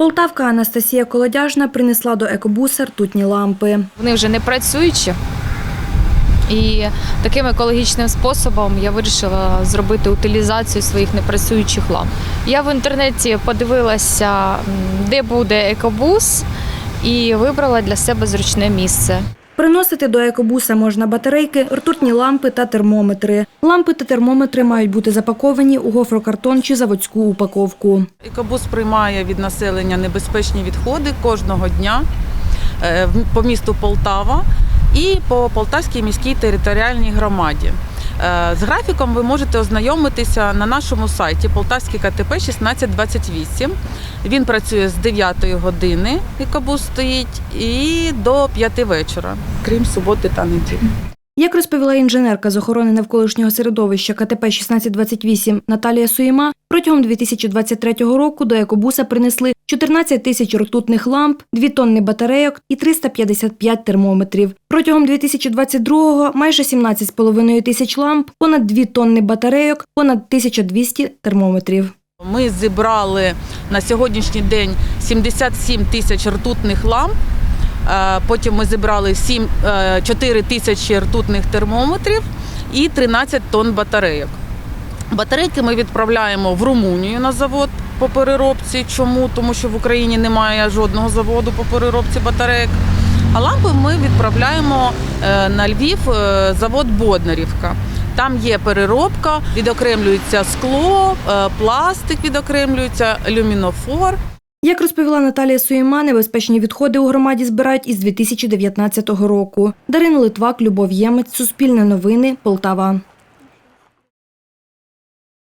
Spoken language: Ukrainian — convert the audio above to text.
Полтавка Анастасія Колодяжна принесла до екобуса ртутні лампи. Вони вже не працюючі. І таким екологічним способом я вирішила зробити утилізацію своїх непрацюючих ламп. Я в інтернеті подивилася, де буде екобус, і вибрала для себе зручне місце. Приносити до екобуса можна батарейки, ртутні лампи та термометри. Лампи та термометри мають бути запаковані у гофрокартон чи заводську упаковку. Екобус приймає від населення небезпечні відходи кожного дня е, по місту Полтава і по Полтавській міській територіальній громаді. Е, З графіком ви можете ознайомитися на нашому сайті Полтавський КТП 1628. Він працює з 9 години, екобус стоїть, і до 5 вечора, крім суботи та неділі. Як розповіла інженерка з охорони навколишнього середовища КТП 1628 Наталія Суєма, протягом 2023 року до екобуса принесли 14 тисяч ртутних ламп, 2 тонни батарейок і 355 термометрів. Протягом 2022-го майже 17,5 тисяч ламп, понад 2 тонни батарейок, понад 1200 термометрів. Ми зібрали на сьогоднішній день 77 тисяч ртутних ламп. Е, Потім ми зібрали 7, е, 4 тисячі ртутних термометрів і 13 тонн батарейок. Батарейки ми відправляємо в Румунію на завод по переробці. Чому? Тому що в Україні немає жодного заводу по переробці батарейок. А лампи ми відправляємо е, на Львів е, завод Боднарівка. Там є переробка, відокремлюється скло, е, пластик відокремлюється, люмінофор. Як розповіла Наталія Суєма, небезпечні відходи у громаді збирають із 2019 року. Дарина Литвак, Любов Ємець, Суспільне новини, Полтава.